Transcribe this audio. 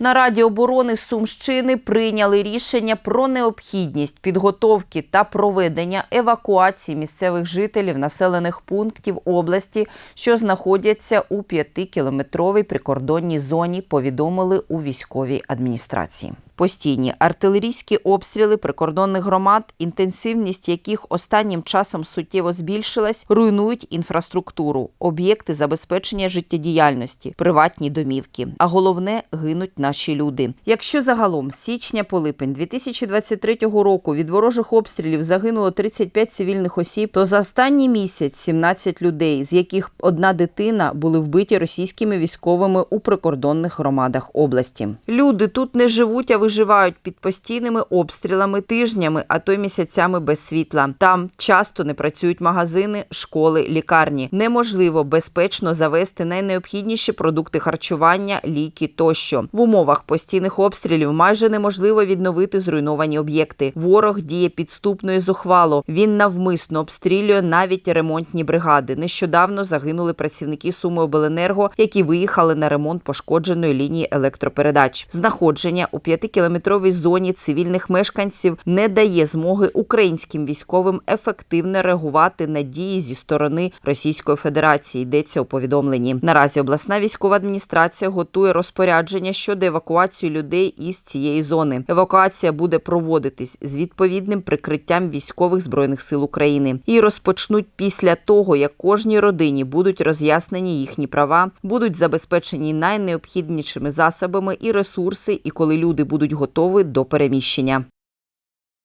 На Раді оборони Сумщини прийняли рішення про необхідність підготовки та проведення евакуації місцевих жителів населених пунктів області, що знаходяться у п'ятикілометровій прикордонній зоні, повідомили у військовій адміністрації. Постійні артилерійські обстріли прикордонних громад, інтенсивність яких останнім часом суттєво збільшилась, руйнують інфраструктуру, об'єкти забезпечення життєдіяльності, приватні домівки. А головне гинуть наші люди. Якщо загалом з січня по липень 2023 року від ворожих обстрілів загинуло 35 цивільних осіб, то за останній місяць 17 людей, з яких одна дитина були вбиті російськими військовими у прикордонних громадах області. Люди тут не живуть, а виживають під постійними обстрілами тижнями, а то й місяцями без світла. Там часто не працюють магазини, школи, лікарні. Неможливо безпечно завести найнеобхідніші продукти харчування, ліки тощо. В умовах постійних обстрілів майже неможливо відновити зруйновані об'єкти. Ворог діє підступно і зухвало. Він навмисно обстрілює навіть ремонтні бригади. Нещодавно загинули працівники Суми Обленерго, які виїхали на ремонт пошкодженої лінії електропередач. Знаходження у п'ятикілометровій зоні цивільних мешканців не дає змоги українським військовим ефективно реагувати на дії зі сторони Російської Федерації. Йдеться у повідомленні. Наразі обласна військова адміністрація готує розпорядження щодо евакуації людей із цієї зони. Евакуація буде проводитись з відповідним прикриттям військових збройних сил України. І розпочнуть після того, як кожній родині будуть роз'яснені їхні права, будуть забезпечені найнеобхіднішими засобами і ресурси, і коли люди будуть готові до переміщення.